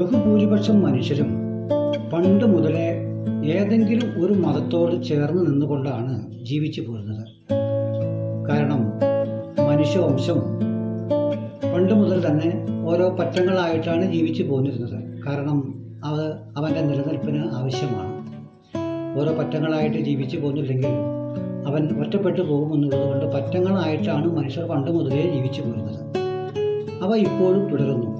ബഹുഭൂരിപക്ഷം മനുഷ്യരും പണ്ട് മുതലേ ഏതെങ്കിലും ഒരു മതത്തോട് ചേർന്ന് നിന്നുകൊണ്ടാണ് ജീവിച്ചു പോരുന്നത്. കാരണം മനുഷ്യവംശം പണ്ട് മുതൽ തന്നെ ഓരോ പറ്റങ്ങളായിട്ടാണ് ജീവിച്ചു പോന്നിരുന്നത്. കാരണം അത് അവന്റെ നിലനിൽപ്പിന് ആവശ്യമാണ്. ഓരോ പറ്റങ്ങളായിട്ട് ജീവിച്ചു പോകുന്നില്ലെങ്കിൽ അവൻ ഒറ്റപ്പെട്ടു പോകുമെന്നുള്ളത് കൊണ്ട് പറ്റങ്ങളായിട്ടാണ് മനുഷ്യർ പണ്ട് മുതലേ ജീവിച്ചു പോരുന്നത്. അവ ഇപ്പോഴും തുടരുന്നു.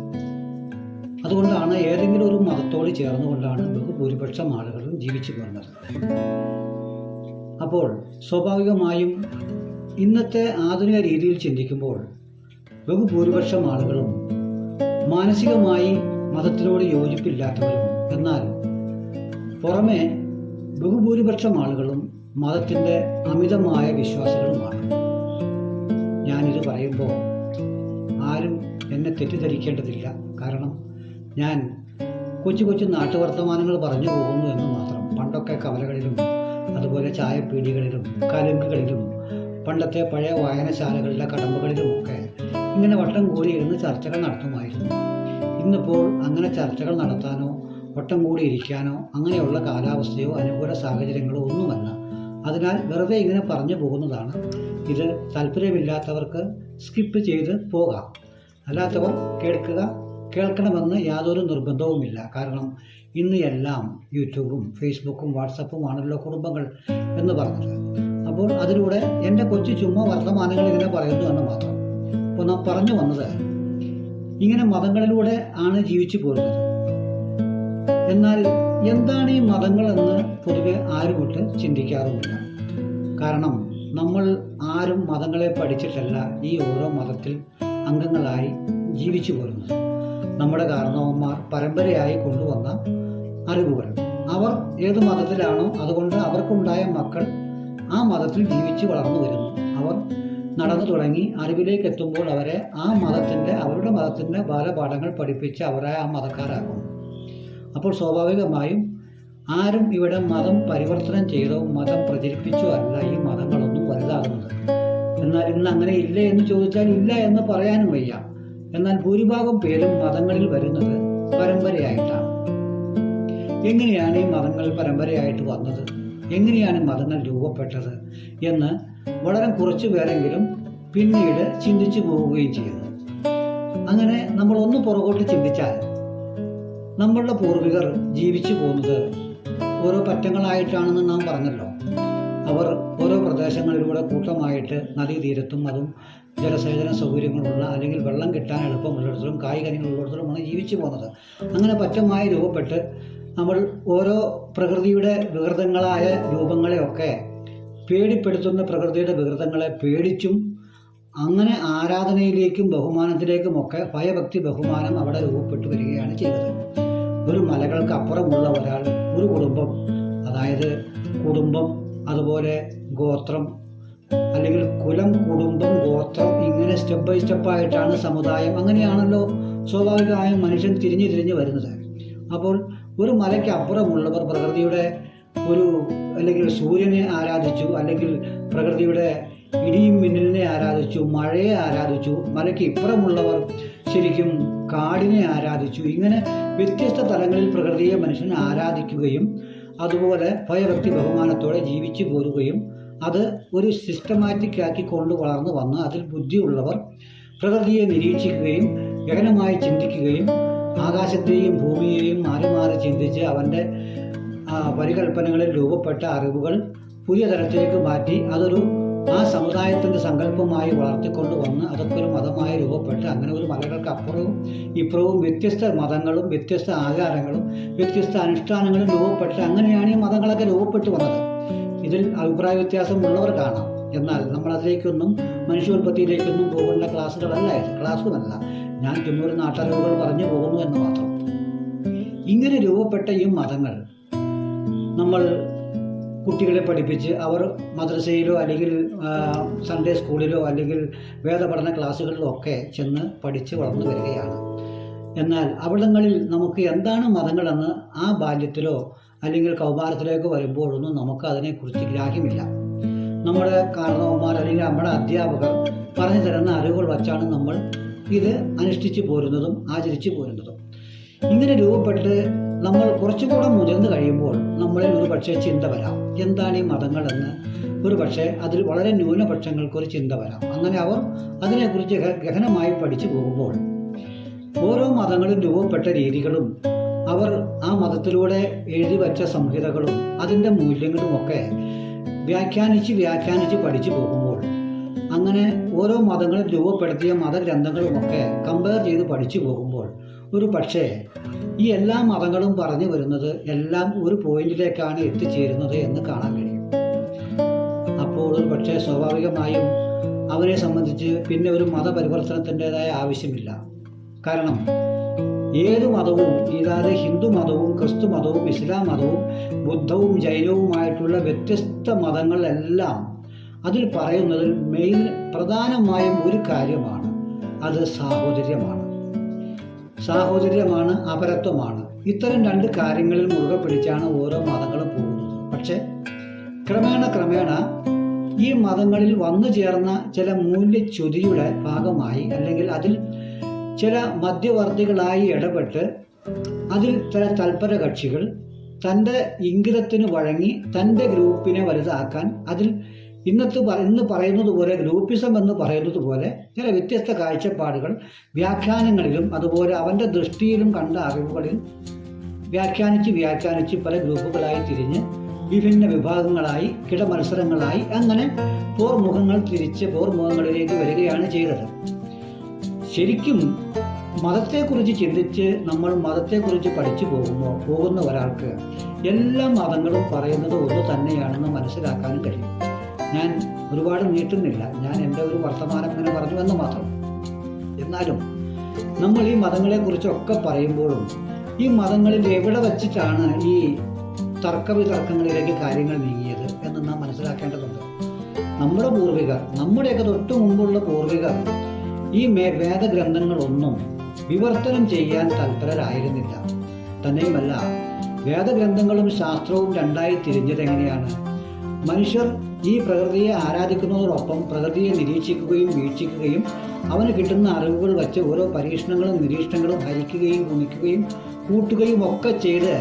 അതുകൊണ്ടാണ് ഏതെങ്കിലും ഒരു മതത്തോട് ചേർന്നുകൊണ്ടാണ് ബഹുഭൂരിപക്ഷം ആളുകളും ജീവിച്ചു പോകുന്നത് അപ്പോൾ സ്വാഭാവികമായും ഇന്നത്തെ ആധുനിക രീതിയിൽ ചിന്തിക്കുമ്പോൾ ബഹുഭൂരിപക്ഷം ആളുകളും മാനസികമായി മതത്തിനോട് യോജിപ്പില്ലാത്തവരും. എന്നാൽ പുറമെ ബഹുഭൂരിപക്ഷം ആളുകളും മതത്തിന്റെ അമിതമായ വിശ്വാസികളുമാണ്. ഞാനിത് പറയുമ്പോൾ ആരും എന്നെ തെറ്റിദ്ധരിക്കേണ്ടതില്ല. കാരണം ഞാൻ കൊച്ചു കൊച്ചു നാട്ടുവർത്തമാനങ്ങൾ പറഞ്ഞു പോകുന്നു എന്ന് മാത്രം. പണ്ടൊക്കെ കവലകളിലും അതുപോലെ ചായപ്പീടികളിലും കലുങ്കുകളിലും പണ്ടത്തെ പഴയ വായനശാലകളിലെ കടമ്പകളിലുമൊക്കെ ഇങ്ങനെ വട്ടം കൂടിയിരുന്ന് ചർച്ചകൾ നടത്തുമായിരുന്നു. ഇന്നിപ്പോൾ അങ്ങനെ ചർച്ചകൾ നടത്താനോ വട്ടം കൂടി ഇരിക്കാനോ അങ്ങനെയുള്ള കാലാവസ്ഥയോ അനുകൂല സാഹചര്യങ്ങളോ ഒന്നുമല്ല. അതിനാൽ വെറുതെ ഇങ്ങനെ പറഞ്ഞു പോകുന്നതാണ്. ഇത് താല്പര്യമില്ലാത്തവർക്ക് സ്കിപ്പ് ചെയ്ത് പോകാം. അല്ലാത്തവർ കേൾക്കുക കേൾക്കണമെന്ന് യാതൊരു നിർബന്ധവുമില്ല. കാരണം ഇന്ന് എല്ലാം യൂട്യൂബും ഫേസ്ബുക്കും വാട്സപ്പും ആണല്ലോ കുടുംബങ്ങൾ എന്ന് പറഞ്ഞത്. അപ്പോൾ അതിലൂടെ എന്റെ കൊച്ചു ചുമ്മാ വർത്തമാനങ്ങൾ ഇങ്ങനെ പറയുന്നു എന്ന് മാത്രം. അപ്പോൾ നാം പറഞ്ഞു വന്നത് ഇങ്ങനെ മതങ്ങളിലൂടെ ആണ് ജീവിച്ചു പോരുന്നത്. എന്നാൽ എന്താണ് ഈ മതങ്ങളെന്ന് പൊതുവെ ആരുമൊട്ട് ചിന്തിക്കാറുമില്ല. കാരണം നമ്മൾ ആരും മതങ്ങളെ പഠിച്ചിട്ടല്ല ഈ ഓരോ മതത്തിൽ അംഗങ്ങളായി ജീവിച്ചു പോരുന്നത്. നമ്മുടെ കാരണവന്മാർ പരമ്പരയായി കൊണ്ടുവന്ന അറിവുകൾ. അവർ ഏത് മതത്തിലാണോ അതുകൊണ്ട് അവർക്കുണ്ടായ മക്കൾ ആ മതത്തിൽ ജീവിച്ച് വളർന്നു വരുന്നു. അവർ നടന്നു തുടങ്ങി. അറിവിലേക്ക് എത്തുമ്പോൾ അവരെ ആ മതത്തിന്റെ അവരുടെ മതത്തിന്റെ ബാലപാഠങ്ങൾ പഠിപ്പിച്ച് അവരെ ആ മതക്കാരാക്കുന്നു. അപ്പോൾ സ്വാഭാവികമായും ആരും ഇവിടെ മതം പരിവർത്തനം ചെയ്തോ മതം പ്രചരിപ്പിച്ചോ അല്ല ഈ മതങ്ങളൊന്നും വലുതാകുന്നത്. എന്നാൽ ഇന്ന് അങ്ങനെ ഇല്ല എന്ന് ചോദിച്ചാൽ ഇല്ല എന്ന് പറയാനും വയ്യ. എന്നാൽ ഭൂരിഭാഗം പേരും മതങ്ങളിൽ വരുന്നത് പരമ്പരയായിട്ടാണ്. എങ്ങനെയാണ് ഈ മതങ്ങൾ പരമ്പരയായിട്ട് വന്നത്? എങ്ങനെയാണ് മതങ്ങൾ രൂപപ്പെട്ടത്? എന്ന് വളരെ കുറച്ചു പേരെങ്കിലും പിന്നീട് ചിന്തിച്ചു പോവുകയും ചെയ്യുന്നു അങ്ങനെ നമ്മൾ ഒന്ന് പുറകോട്ട് ചിന്തിച്ചാൽ നമ്മളുടെ പൂർവികർ ജീവിച്ചു പോകുന്നത് ഓരോ പറ്റങ്ങളായിട്ടാണെന്ന് നാം പറഞ്ഞല്ലോ. അവർ ഓരോ പ്രദേശങ്ങളിലൂടെ കൂട്ടമായിട്ട് നദീതീരത്തും അതും ജലസേചന സൗകര്യങ്ങളുള്ള അല്ലെങ്കിൽ വെള്ളം കിട്ടാൻ എളുപ്പമുള്ളിടത്തിലും കായികനികളുള്ളിടത്തിലുമാണ് ജീവിച്ചു പോകുന്നത്. അങ്ങനെ പറ്റമായി രൂപപ്പെട്ട് നമ്മൾ ഓരോ പ്രകൃതിയുടെ വികൃതങ്ങളായ രൂപങ്ങളെയൊക്കെ പേടിപ്പെടുത്തുന്ന പ്രകൃതിയുടെ വികൃതങ്ങളെ പേടിച്ചും അങ്ങനെ ആരാധനയിലേക്കും ബഹുമാനത്തിലേക്കുമൊക്കെ ഭയഭക്തി ബഹുമാനം അവിടെ രൂപപ്പെട്ടു വരികയാണ് ചെയ്തത്. ഒരു മലകൾക്ക് അപ്പുറമുള്ള ഒരാൾ ഒരു കുടുംബം അതായത് കുടുംബം അതുപോലെ ഗോത്രം അല്ലെങ്കിൽ കുലം കുടുംബം ഗോത്രം ഇങ്ങനെ സ്റ്റെപ്പ് ബൈ സ്റ്റെപ്പായിട്ടാണ് സമുദായം. അങ്ങനെയാണല്ലോ സ്വാഭാവികമായും മനുഷ്യൻ തിരിഞ്ഞു തിരിഞ്ഞു വരുന്നത്. അപ്പോൾ ഒരു മലയ്ക്ക് അപ്പുറമുള്ളവർ പ്രകൃതിയുടെ ഒരു അല്ലെങ്കിൽ സൂര്യനെ ആരാധിച്ചു അല്ലെങ്കിൽ പ്രകൃതിയുടെ ഇടിയും മിന്നലിനെ ആരാധിച്ചു മഴയെ ആരാധിച്ചു മലയ്ക്ക് ഇപ്പുറമുള്ളവർ ശരിക്കും കാടിനെ ആരാധിച്ചു. ഇങ്ങനെ വ്യത്യസ്ത തലങ്ങളിൽ പ്രകൃതിയെ മനുഷ്യൻ ആരാധിക്കുകയും അതുപോലെ ഭയഭക്തി ബഹുമാനത്തോടെ ജീവിച്ചു പോരുകയും അത് ഒരു സിസ്റ്റമാറ്റിക് ആക്കി കൊണ്ട് വളർന്നു വന്ന് അതിൽ ബുദ്ധിയുള്ളവർ പ്രകൃതിയെ നിരീക്ഷിക്കുകയും ഗഹനമായി ചിന്തിക്കുകയും ആകാശത്തെയും ഭൂമിയെയും മാറി മാറി ചിന്തിച്ച് അവന്റെ പരികൽപ്പനകളിൽ രൂപപ്പെട്ട അറിവുകൾ പുതിയ തലത്തിലേക്ക് മാറ്റി അതൊരു ആ സമുദായത്തിന്റെ സങ്കല്പമായി വളർത്തിക്കൊണ്ട് വന്ന് അതൊക്കെ ഒരു മതമായി രൂപപ്പെട്ട് അങ്ങനെ ഒരു മലകൾക്ക് അപ്പുറവും ഇപ്പുറവും വ്യത്യസ്ത മതങ്ങളും വ്യത്യസ്ത ആചാരങ്ങളും വ്യത്യസ്ത അനുഷ്ഠാനങ്ങളും രൂപപ്പെട്ട് അങ്ങനെയാണ് ഈ മതങ്ങളൊക്കെ രൂപപ്പെട്ടു വന്നത്. ഇതിൽ അഭിപ്രായ വ്യത്യാസമുള്ളവർ കാണാം. എന്നാൽ നമ്മൾ അതിലേക്കൊന്നും മനുഷ്യോൽപത്തിയിലേക്കൊന്നും പോകേണ്ട ക്ലാസ്സുകളല്ല ക്ലാസ്സുമല്ല ഞാൻ ചുമ്മാ നാട്ടറിവുകൾ പറഞ്ഞു പോകുന്നു എന്ന് മാത്രം. ഇങ്ങനെ രൂപപ്പെട്ട ഈ മതങ്ങൾ നമ്മൾ കുട്ടികളെ പഠിപ്പിച്ച് അവർ മദ്രസയിലോ അല്ലെങ്കിൽ സൺഡേ സ്കൂളിലോ അല്ലെങ്കിൽ വേദപഠന ക്ലാസ്സുകളിലോ ഒക്കെ ചെന്ന് പഠിച്ച് വളർന്നു വരികയാണ്. എന്നാൽ അവിടങ്ങളിൽ നമുക്ക് എന്താണ് മതങ്ങളെന്ന് ആ ബാല്യത്തിലോ അല്ലെങ്കിൽ കൗമാരത്തിലേക്ക് വരുമ്പോഴൊന്നും നമുക്ക് അതിനെക്കുറിച്ച് ഗ്രാഹ്യമില്ല. നമ്മുടെ കാരണവന്മാർ അല്ലെങ്കിൽ നമ്മുടെ അധ്യാപകർ പറഞ്ഞു തരുന്ന അറിവുകൾ വച്ചാണ് നമ്മൾ ഇത് അനുഷ്ഠിച്ചു പോരുന്നതും ആചരിച്ചു പോരുന്നതും. ഇങ്ങനെ രൂപപ്പെട്ട് നമ്മൾ കുറച്ചുകൂടെ മുതിർന്നു കഴിയുമ്പോൾ നമ്മളിൽ ഒരു പക്ഷേ ചിന്ത വരാം. എന്താണ് ഈ മതങ്ങളെന്ന് ഒരു പക്ഷേ അതിൽ വളരെ ന്യൂനപക്ഷങ്ങൾക്ക് ഒരു ചിന്ത വരാം. അങ്ങനെ അവർ അതിനെക്കുറിച്ച് ഗഹനമായി പഠിച്ചു പോകുമ്പോൾ ഓരോ മതങ്ങളും രൂപപ്പെട്ട രീതികളും അവർ ആ മതത്തിലൂടെ എഴുതി വച്ച സംഹിതകളും അതിന്റെ മൂല്യങ്ങളും ഒക്കെ വ്യാഖ്യാനിച്ച് വ്യാഖ്യാനിച്ച് പഠിച്ചു പോകുമ്പോൾ അങ്ങനെ ഓരോ മതങ്ങളും രൂപപ്പെടുത്തിയ മതഗ്രന്ഥങ്ങളുമൊക്കെ കമ്പയർ ചെയ്ത് പഠിച്ചു പോകുമ്പോൾ ഒരു പക്ഷേ ഈ എല്ലാ മതങ്ങളും പറഞ്ഞു വരുന്നത് എല്ലാം ഒരു പോയിന്റിലേക്കാണ് എത്തിച്ചേരുന്നത് എന്ന് കാണാൻ കഴിയും. അപ്പോൾ ഒരു പക്ഷേ സ്വാഭാവികമായും അവരെ സംബന്ധിച്ച് പിന്നെ ഒരു മതപരിവർത്തനത്തിന്റെതായ ആവശ്യമില്ല. കാരണം ഏത് മതവും ഇതാതെ ഹിന്ദു മതവും ക്രിസ്തു മതവും ഇസ്ലാം മതവും ബുദ്ധവും ജൈനവുമായിട്ടുള്ള വ്യത്യസ്ത മതങ്ങളെല്ലാം അതിൽ പറയുന്നതിൽ മെയിൻ പ്രധാനമായും ഒരു കാര്യമാണ്. അത് സാഹോദര്യമാണ്. സാഹോദര്യമാണ് അപരത്വമാണ്. ഇത്തരം രണ്ട് കാര്യങ്ങളിൽ മുറുകെ പിടിച്ചാണ് ഓരോ മതങ്ങളും പോകുന്നത്. പക്ഷേ ക്രമേണ ക്രമേണ ഈ മതങ്ങളിൽ വന്നു ചേർന്ന ചില മൂല്യച്യുതിയുടെ ഭാഗമായി അല്ലെങ്കിൽ അതിൽ ചില മധ്യവർത്തികളായി ഇടപെട്ട് അതിൽ ചില തൽപര കക്ഷികൾ തന്റെ ഇംഗിതത്തിന് വഴങ്ങി തന്റെ ഗ്രൂപ്പിനെ വലുതാക്കാൻ അതിൽ ഇന്നത്തെ ഇന്ന് പറയുന്നത് പോലെ ഗ്രൂപ്പിസം എന്ന് പറയുന്നത് പോലെ ചില വ്യത്യസ്ത കാഴ്ചപ്പാടുകൾ വ്യാഖ്യാനങ്ങളിലും അതുപോലെ അവന്റെ ദൃഷ്ടിയിലും കണ്ട അറിവുകളിൽ വ്യാഖ്യാനിച്ച് വ്യാഖ്യാനിച്ച് പല ഗ്രൂപ്പുകളായി തിരിഞ്ഞ് വിഭിന്ന വിഭാഗങ്ങളായി കിടമത്സരങ്ങളായി അങ്ങനെ പോർമുഖങ്ങൾ തിരിച്ച് പോർമുഖങ്ങളിലേക്ക് വരികയാണ് ചെയ്തത്. ശരിക്കും മതത്തെക്കുറിച്ച് ചിന്തിച്ച് നമ്മൾ മതത്തെക്കുറിച്ച് പഠിച്ചു പോകുമ്പോൾ പോകുന്ന ഒരാൾക്ക് എല്ലാ മതങ്ങളും പറയുന്നത് ഒന്ന് തന്നെയാണെന്ന് മനസ്സിലാക്കാനും കഴിയും. ഞാൻ ഒരുപാട് നീട്ടുന്നില്ല. ഞാൻ എന്റെ ഒരു വർത്തമാനം ഇങ്ങനെ പറഞ്ഞു എന്ന് മാത്രം. എന്നാലും നമ്മൾ ഈ മതങ്ങളെക്കുറിച്ചൊക്കെ പറയുമ്പോഴും ഈ മതങ്ങളിൽ എവിടെ വച്ചിട്ടാണ് ഈ തർക്കവിതർക്കങ്ങളിലേക്ക് കാര്യങ്ങൾ നീങ്ങിയത് എന്ന് നാം മനസ്സിലാക്കേണ്ടതുണ്ട്. നമ്മുടെ പൂർവികർ നമ്മുടെയൊക്കെ തൊട്ടു മുമ്പുള്ള പൂർവികർ ഈ വേദഗ്രന്ഥങ്ങളൊന്നും വിവർത്തനം ചെയ്യാൻ തൽപരരായിരുന്നില്ല. തന്നെയുമല്ല വേദഗ്രന്ഥങ്ങളും ശാസ്ത്രവും രണ്ടായി തിരിഞ്ഞതെങ്ങനെയാണ്? മനുഷ്യർ ഈ പ്രകൃതിയെ ആരാധിക്കുന്നതോടൊപ്പം പ്രകൃതിയെ നിരീക്ഷിക്കുകയും വീക്ഷിക്കുകയും അവന് കിട്ടുന്ന അറിവുകൾ വച്ച് ഓരോ പരീക്ഷണങ്ങളും നിരീക്ഷണങ്ങളും ഹരിക്കുകയും ഗുണിക്കുകയും കൂട്ടുകയും ഒക്കെ ചെയ്ത്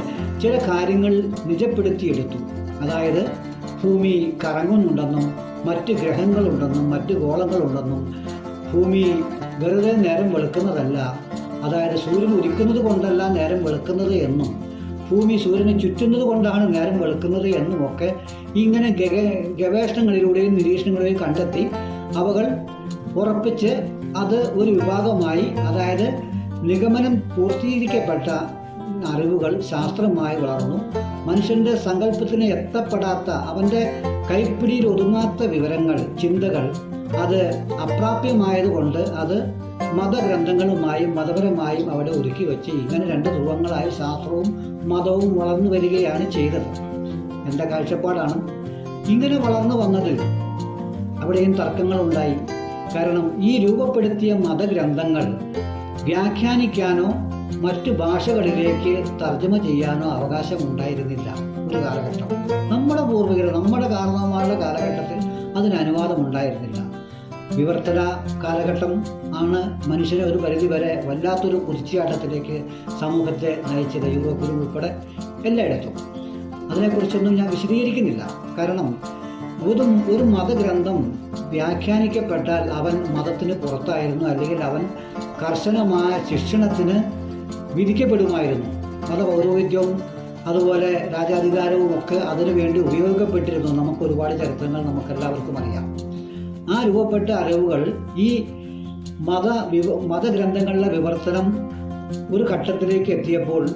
ചില കാര്യങ്ങൾ നിജപ്പെടുത്തിയെടുത്തു. അതായത് ഭൂമി കറങ്ങുന്നുണ്ടെന്നും മറ്റ് ഗ്രഹങ്ങളുണ്ടെന്നും മറ്റ് ഗോളങ്ങളുണ്ടെന്നും ഭൂമി വെറുതെ നേരം വെളുക്കുന്നതല്ല അതായത് സൂര്യൻ ഉദിക്കുന്നത് കൊണ്ടല്ല നേരം വെളുക്കുന്നത് എന്നും ഭൂമി സൂര്യനെ ചുറ്റുന്നത് കൊണ്ടാണ് നേരം വെളുക്കുന്നത് എന്നുമൊക്കെ ഇങ്ങനെ ഗവേഷണങ്ങളിലൂടെയും നിരീക്ഷണങ്ങളിലൂടെയും കണ്ടെത്തി അവകൾ ഉറപ്പിച്ച് അത് ഒരു വിഭാഗമായി അതായത് നിഗമനം പൂർത്തീകരിക്കപ്പെട്ട അറിവുകൾ ശാസ്ത്രമായി വളർന്നു. മനുഷ്യന്റെ സങ്കല്പത്തിന് എത്തപ്പെടാത്ത അവന്റെ കൈപ്പിടിയിൽ ഒതുങ്ങാത്ത വിവരങ്ങൾ ചിന്തകൾ അത് അപ്രാപ്യമായതുകൊണ്ട് അത് മതഗ്രന്ഥങ്ങളുമായും മതപരമായും അവിടെ ഒരുക്കി വെച്ച് ഇങ്ങനെ രണ്ട് ധ്രുവങ്ങളായി ശാസ്ത്രവും മതവും വളർന്നു വരികയാണ് ചെയ്തത്. എന്റെ കാഴ്ചപ്പാടാണ്. ഇങ്ങനെ വളർന്നു വന്നതിൽ അവിടെയും തർക്കങ്ങളുണ്ടായി കാരണം ഈ രൂപപ്പെടുത്തിയ മതഗ്രന്ഥങ്ങൾ വ്യാഖ്യാനിക്കാനോ മറ്റു ഭാഷകളിലേക്ക് തർജമ ചെയ്യാനോ അവകാശം ഉണ്ടായിരുന്നില്ല. ഒരു കാലഘട്ടം. നമ്മുടെ പൂർവികർ നമ്മുടെ കാരണവന്മാരുടെ കാലഘട്ടത്തിൽ അതിന് അനുവാദം ഉണ്ടായിരുന്നില്ല. വിവർത്തന കാലഘട്ടം ആണ് മനുഷ്യനെ ഒരു പരിധിവരെ വല്ലാത്തൊരു കുതിച്ചാട്ടത്തിലേക്ക് സമൂഹത്തെ നയിച്ചത് യൂറോപ്പിലും ഉൾപ്പെടെ എല്ലായിടത്തും. അതിനെക്കുറിച്ചൊന്നും ഞാൻ വിശദീകരിക്കുന്നില്ല. കാരണം ഒരു ഒരു മതഗ്രന്ഥം വ്യാഖ്യാനിക്കപ്പെട്ടാൽ അവൻ മതത്തിന് പുറത്തായിരുന്നു അല്ലെങ്കിൽ അവൻ കർശനമായ ശിക്ഷണത്തിന് വിധിക്കപ്പെടുമായിരുന്നു. മതപൗരോഹിത്യവും അതുപോലെ രാജാധികാരവും ഒക്കെ അതിനുവേണ്ടി ഉപയോഗപ്പെട്ടിരുന്നു. നമുക്ക് ഒരുപാട് ചരിത്രങ്ങൾ നമുക്കെല്ലാവർക്കും അറിയാം. ആ രൂപപ്പെട്ട അറിവുകൾ ഈ മത വിവ മതഗ്രന്ഥങ്ങളിലെ വിവർത്തനം ഒരു ഘട്ടത്തിലേക്ക് എത്തിയപ്പോൾ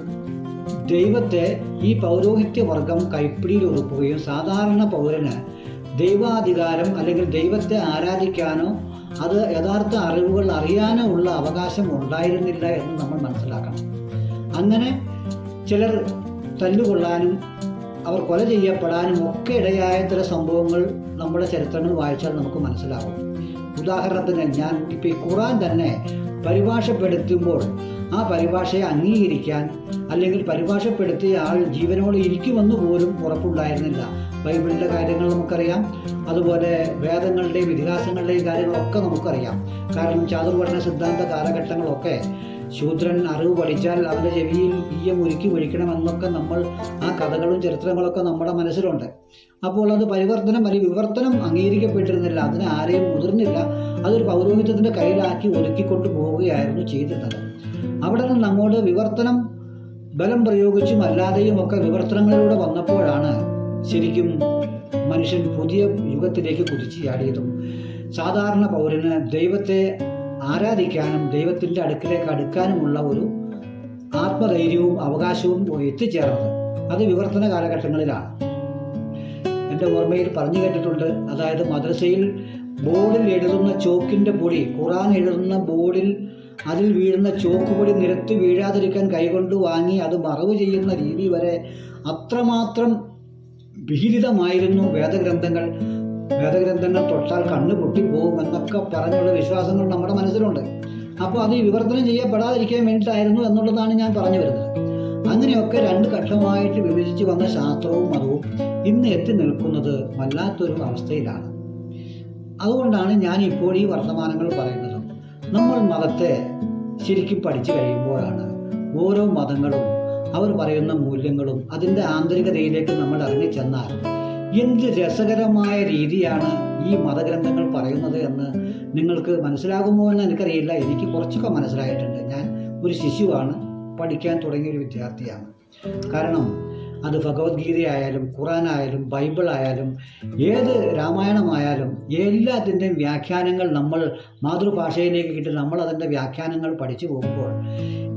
ദൈവത്തെ ഈ പൗരോഹിത്യ വർഗം കൈപ്പിടിയിൽ ഒതുക്കുകയും സാധാരണ പൗരന് ദൈവാധികാരം അല്ലെങ്കിൽ ദൈവത്തെ ആരാധിക്കാനോ അത് യഥാർത്ഥ അറിവുകൾ അറിയാനോ ഉള്ള അവകാശം ഉണ്ടായിരുന്നില്ല എന്ന് നമ്മൾ മനസ്സിലാക്കണം. അങ്ങനെ ചിലർ തല്ലുകൊള്ളാനും അവർ കൊല ചെയ്യപ്പെടാനും ഒക്കെ ഇടയായ ചില സംഭവങ്ങൾ നമ്മുടെ ചരിത്രങ്ങൾ വായിച്ചാൽ നമുക്ക് മനസ്സിലാവും. ഉദാഹരണത്തിന് ഞാൻ ഇപ്പം ഈ ഖുറാൻ തന്നെ പരിഭാഷപ്പെടുത്തുമ്പോൾ ആ പരിഭാഷയെ അംഗീകരിക്കാൻ അല്ലെങ്കിൽ പരിഭാഷപ്പെടുത്തിയ ആൾ ജീവനോട് ഇരിക്കുമെന്ന് പോലും ഉറപ്പുണ്ടായിരുന്നില്ല. ബൈബിളിന്റെ കാര്യങ്ങൾ നമുക്കറിയാം. അതുപോലെ വേദങ്ങളുടെയും ഇതിഹാസങ്ങളുടെയും കാര്യങ്ങളൊക്കെ നമുക്കറിയാം. കാരണം ചാതുർവർണ സിദ്ധാന്ത കാലഘട്ടങ്ങളൊക്കെ ശൂദ്രൻ അറിവ് പഠിച്ചാൽ അവന്റെ ചെവിയിൽ ഈയം ഒരുക്കി ഒഴിക്കണമെന്നൊക്കെ നമ്മൾ ആ കഥകളും ചരിത്രങ്ങളൊക്കെ നമ്മുടെ മനസ്സിലുണ്ട്. അപ്പോൾ അത് പരിവർത്തനം അല്ലെങ്കിൽ വിവർത്തനം അംഗീകരിക്കപ്പെട്ടിരുന്നില്ല. അതിനെ ആരെയും മുതിർന്നില്ല. അതൊരു പൗരോഹിത്യത്തിന്റെ കയ്യിലാക്കി ഒതുക്കിക്കൊണ്ട് പോവുകയായിരുന്നു ചെയ്തിരുന്നത്. അവിടെ നിന്ന് അങ്ങോട്ട് വിവർത്തനം ബലം പ്രയോഗിച്ചും അല്ലാതെയും ഒക്കെ വിവർത്തനങ്ങളിലൂടെ വന്നപ്പോഴാണ് ശരിക്കും മനുഷ്യൻ പുതിയ യുഗത്തിലേക്ക് കുതിച്ചു ചാടിയതും. സാധാരണ പൗരന് ദൈവത്തെ ആരാധിക്കാനും ദൈവത്തിന്റെ അടുക്കിലേക്ക് അടുക്കാനുമുള്ള ഒരു ആത്മധൈര്യവും അവകാശവും എത്തിച്ചേർന്നത് അത് വിവർത്തന കാലഘട്ടങ്ങളിലാണ്. എന്റെ ഓർമ്മയിൽ പറഞ്ഞു കേട്ടിട്ടുണ്ട്. അതായത് മദ്രസയിൽ ബോർഡിൽ എഴുതുന്ന ചോക്കിന്റെ പൊടി ഖുറാൻ എഴുതുന്ന ബോർഡിൽ അതിൽ വീഴുന്ന ചോക്ക് പൊടി നിരത്ത് വീഴാതിരിക്കാൻ കൈകൊണ്ട് വാങ്ങി അത് മറവ് ചെയ്യുന്ന രീതി വരെ അത്രമാത്രം വിഹിതമായിരുന്നു വേദഗ്രന്ഥങ്ങൾ. വേദഗ്രന്ഥങ്ങൾ തൊട്ടാൽ കണ്ണ് പൊട്ടിപ്പോകും എന്നൊക്കെ പറഞ്ഞുള്ള വിശ്വാസങ്ങൾ നമ്മുടെ മനസ്സിലുണ്ട്. അപ്പോൾ അത് വിവർത്തനം ചെയ്യപ്പെടാതിരിക്കാൻ വേണ്ടിയിട്ടായിരുന്നു എന്നുള്ളതാണ് ഞാൻ പറഞ്ഞു വരുന്നത്. അങ്ങനെയൊക്കെ രണ്ട് ഘട്ടമായിട്ട് വിഭജിച്ച് വന്ന ശാസ്ത്രവും മതവും ഇന്ന് എത്തി നിൽക്കുന്നത് വല്ലാത്തൊരു അവസ്ഥയിലാണ്. അതുകൊണ്ടാണ് ഞാൻ ഇപ്പോൾ ഈ വർത്തമാനങ്ങൾ പറയുന്നത്. നമ്മൾ മതത്തെ ശരിക്കും പഠിച്ചു കഴിയുമ്പോഴാണ് ഓരോ മതങ്ങളും അവർ പറയുന്ന മൂല്യങ്ങളും അതിന്റെ ആന്തരികതയിലേക്ക് നമ്മൾ ഇറങ്ങിച്ചെന്നാൽ എന്ത് രസകരമായ രീതിയാണ് ഈ മതഗ്രന്ഥങ്ങൾ പറയുന്നത് എന്ന് നിങ്ങൾക്ക് മനസ്സിലാകുമോ എന്ന് എനിക്കറിയില്ല. എനിക്ക് കുറച്ചൊക്കെ മനസ്സിലായിട്ടുണ്ട്. ഞാൻ ഒരു ശിശുവാണ് പഠിക്കാൻ തുടങ്ങിയ ഒരു വിദ്യാർത്ഥിയാണ്. കാരണം അത് ഭഗവത്ഗീതയായാലും ഖുറാനായാലും ബൈബിളായാലും ഏത് രാമായണമായാലും എല്ലാത്തിന്റെയും വ്യാഖ്യാനങ്ങൾ നമ്മൾ മാതൃഭാഷയിലേക്ക് കിട്ടി നമ്മൾ അതിന്റെ വ്യാഖ്യാനങ്ങൾ പഠിച്ചു പോകുമ്പോൾ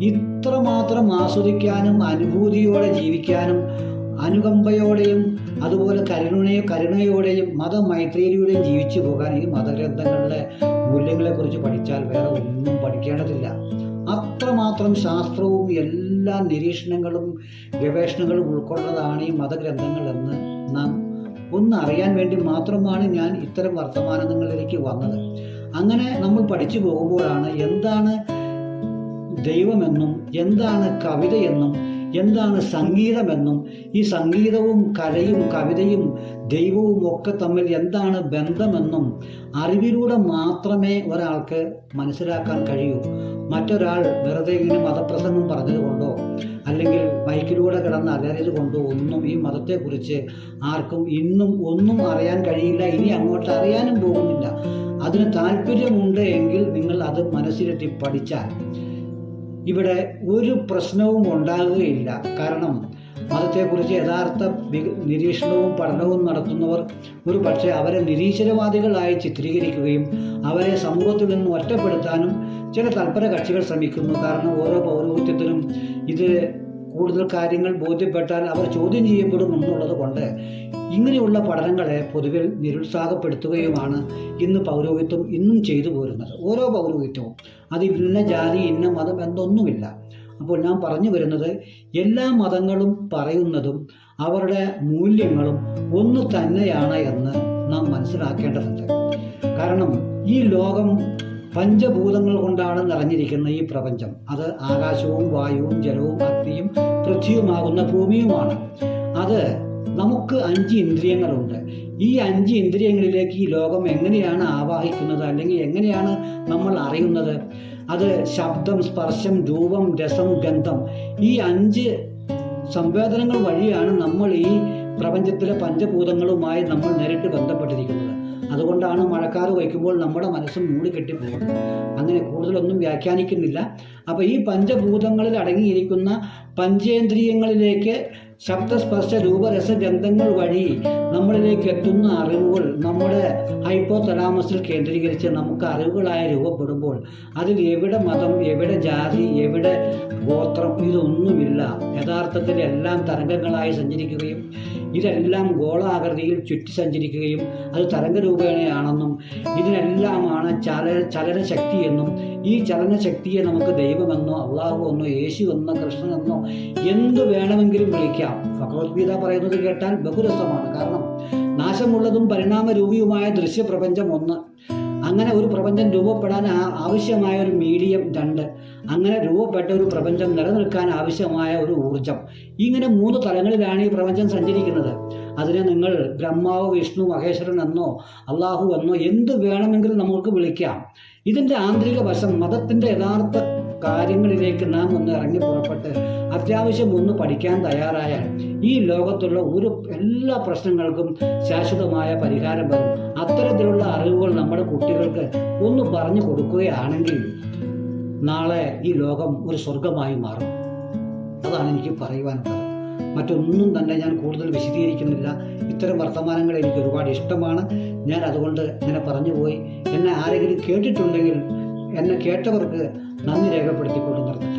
ഇത്രമാത്രം ആസ്വദിക്കാനും അനുഭൂതിയോടെ ജീവിക്കാനും അനുകമ്പയോടെയും അതുപോലെ കരുണയോ കരുണയോടെയും മതമൈത്രിയിലൂടെയും ജീവിച്ചു പോകാൻ ഈ മതഗ്രന്ഥങ്ങളുടെ മൂല്യങ്ങളെക്കുറിച്ച് പഠിച്ചാൽ വേറെ ഒന്നും പഠിക്കേണ്ടതില്ല. അത്രമാത്രം ശാസ്ത്രവും എല്ലാ നിരീക്ഷണങ്ങളും ഗവേഷണങ്ങളും ഉൾക്കൊണ്ടതാണ് ഈ മതഗ്രന്ഥങ്ങളെന്ന് നാം ഒന്ന് അറിയാൻ വേണ്ടി മാത്രമാണ് ഞാൻ ഇത്തരം വർത്തമാനങ്ങളിലേക്ക് വന്നത്. അങ്ങനെ നമ്മൾ പഠിച്ചു പോകുമ്പോഴാണ് എന്താണ് ദൈവമെന്നും എന്താണ് കവിതയെന്നും എന്താണ് സംഗീതമെന്നും ഈ സംഗീതവും കലയും കവിതയും ദൈവവും ഒക്കെ തമ്മിൽ എന്താണ് ബന്ധമെന്നും അറിവിലൂടെ മാത്രമേ ഒരാൾക്ക് മനസ്സിലാക്കാൻ കഴിയൂ. മറ്റൊരാൾ വെറുതെ ഇങ്ങനെ മതപ്രസംഗം പറഞ്ഞതുകൊണ്ടോ അല്ലെങ്കിൽ ബൈക്കിലൂടെ കിടന്ന് അലറിയത് കൊണ്ടോ ഒന്നും ഈ മതത്തെക്കുറിച്ച് ആർക്കും ഇന്നും ഒന്നും അറിയാൻ കഴിയില്ല ഇനി അങ്ങോട്ട് അറിയാനും പോകുന്നില്ല. അതിന് താല്പര്യമുണ്ട് എങ്കിൽ നിങ്ങൾ അത് മനസ്സിലെത്തി പഠിച്ചാൽ. ഇവിടെ ഒരു പ്രശ്നവും ഉണ്ടാകുകയില്ല. കാരണം മതത്തെക്കുറിച്ച് യഥാർത്ഥ നിരീക്ഷണവും പഠനവും നടത്തുന്നവർ ഒരു പക്ഷേ അവരെ നിരീശ്വരവാദികളായി ചിത്രീകരിക്കുകയും അവരെ സമൂഹത്തിൽ നിന്ന് ഒറ്റപ്പെടുത്താനും ചില തൽപര കക്ഷികൾ ശ്രമിക്കുന്നു. കാരണം ഓരോ പൗരോഹിത്യത്തിനും ഇത് കൂടുതൽ കാര്യങ്ങൾ ബോധ്യപ്പെട്ടാൽ അവർ ചോദ്യം ചെയ്യപ്പെടും എന്നുള്ളത് കൊണ്ട് ഇങ്ങനെയുള്ള പഠനങ്ങളെ പൊതുവിൽ നിരുത്സാഹപ്പെടുത്തുകയുമാണ് ഇന്ന് പൗരോഹിത്വം ഇന്നും ചെയ്തു പോരുന്നത്. ഓരോ പൗരോഹിത്യവും അത് ഇന്ന ജാതി ഇന്ന മതം എന്നൊന്നുമില്ല. അപ്പോൾ ഞാൻ പറഞ്ഞു വരുന്നത് എല്ലാ മതങ്ങളും പറയുന്നതും അവരുടെ മൂല്യങ്ങളും ഒന്ന് തന്നെയാണ് എന്ന് നാം മനസ്സിലാക്കേണ്ടതുണ്ട്. കാരണം ഈ ലോകം പഞ്ചഭൂതങ്ങൾ കൊണ്ടാണ് നിറഞ്ഞിരിക്കുന്ന ഈ പ്രപഞ്ചം. അത് ആകാശവും വായുവും ജലവും അഗ്നിയും പൃഥ്വിയുമാകുന്ന ഭൂമിയുമാണ്. അത് നമുക്ക് അഞ്ച് ഇന്ദ്രിയങ്ങളുണ്ട്. ഈ അഞ്ച് ഇന്ദ്രിയങ്ങളിലേക്ക് ഈ ലോകം എങ്ങനെയാണ് ആവാഹിക്കുന്നത് അല്ലെങ്കിൽ എങ്ങനെയാണ് നമ്മൾ അറിയുന്നത്? അത് ശബ്ദം സ്പർശം രൂപം രസം ഗന്ധം ഈ അഞ്ച് സംവേദനങ്ങൾ വഴിയാണ് നമ്മൾ ഈ പ്രപഞ്ചത്തിലെ പഞ്ചഭൂതങ്ങളുമായി നമ്മൾ നേരിട്ട് ബന്ധപ്പെട്ടിരിക്കുന്നത്. അതുകൊണ്ടാണ് മഴക്കാറ് വയ്ക്കുമ്പോൾ നമ്മുടെ മനസ്സ് മൂടി കെട്ടിപ്പോകുന്നത്. അങ്ങനെ കൂടുതലൊന്നും വ്യാഖ്യാനിക്കുന്നില്ല. അപ്പോൾ ഈ പഞ്ചഭൂതങ്ങളിൽ അടങ്ങിയിരിക്കുന്ന പഞ്ചേന്ദ്രിയങ്ങളിലേക്ക് ശബ്ദസ്പർശ രൂപരസ ഗന്ധങ്ങൾ വഴി നമ്മളിലേക്ക് എത്തുന്ന അറിവുകൾ നമ്മുടെ ഹൈപ്പോ തലാമസിൽ കേന്ദ്രീകരിച്ച് നമുക്ക് അറിവുകളായി രൂപപ്പെടുമ്പോൾ അതിൽ എവിടെ മതം എവിടെ ജാതി എവിടെ ഗോത്രം ഇതൊന്നുമില്ല. യഥാർത്ഥത്തിൽ എല്ലാം തരംഗങ്ങളായി സഞ്ചരിക്കുകയും ഇതെല്ലാം ഗോളാകൃതിയിൽ ചുറ്റി സഞ്ചരിക്കുകയും അത് തരംഗ തരംഗരൂപേണയാണെന്നും ഇതിനെല്ലാമാണ് ചല ചലനശക്തി എന്നും ഈ ചലനശക്തിയെ നമുക്ക് ദൈവമെന്നോ അള്ളാഹു എന്നോ യേശു എന്നോ കൃഷ്ണനെന്നോ എന്തു വേണമെങ്കിലും വിളിക്കാം. ഭഗവത്ഗീത പറയുന്നത് കേട്ടാൽ ബഹുരസമാണ്. കാരണം നാശമുള്ളതും പരിണാമരൂപിയുമായ ദൃശ്യപ്രപഞ്ചം ഒന്ന് അങ്ങനെ ഒരു പ്രപഞ്ചം രൂപപ്പെടാൻ ആവശ്യമായ ഒരു മീഡിയം രണ്ട്. അങ്ങനെ രൂപപ്പെട്ട ഒരു പ്രപഞ്ചം നിലനിൽക്കാൻ ആവശ്യമായ ഒരു ഊർജം ഇങ്ങനെ മൂന്ന് തലങ്ങളിലാണ് ഈ പ്രപഞ്ചം സഞ്ചരിക്കുന്നത്. അതിനെ നിങ്ങൾ ബ്രഹ്മാവ് വിഷ്ണു മഹേശ്വരൻ എന്നോ അള്ളാഹു എന്നോ എന്ത് വേണമെങ്കിലും നമുക്ക് വിളിക്കാം. ഇതിന്റെ ആന്തരിക വശം മതത്തിന്റെ യഥാർത്ഥ കാര്യങ്ങളിലേക്ക് നാം ഒന്ന് ഇറങ്ങി പുറപ്പെട്ട് അത്യാവശ്യം ഒന്ന് പഠിക്കാൻ തയ്യാറായാൽ ഈ ലോകത്തുള്ള ഒരു എല്ലാ പ്രശ്നങ്ങൾക്കും ശാശ്വതമായ പരിഹാരം വരും. അത്തരത്തിലുള്ള അറിവുകൾ നമ്മുടെ കുട്ടികൾക്ക് ഒന്ന് പറഞ്ഞു കൊടുക്കുകയാണെങ്കിൽ നാളെ ഈ ലോകം ഒരു സ്വർഗമായി മാറും. അതാണ് എനിക്ക് പറയുവാനുള്ളത് മറ്റൊന്നും തന്നെ ഞാൻ കൂടുതൽ വിശദീകരിക്കുന്നില്ല. ഇത്തരം വർത്തമാനങ്ങൾ എനിക്ക് ഒരുപാട് ഇഷ്ടമാണ്. ഞാൻ അതുകൊണ്ട് ഇങ്ങനെ പറഞ്ഞു പോയി. എന്നെ ആരെങ്കിലും കേട്ടിട്ടുണ്ടെങ്കിൽ എന്നെ കേട്ടവർക്ക് നന്ദി രേഖപ്പെടുത്തിക്കൊണ്ട് നിർത്തട്ടെ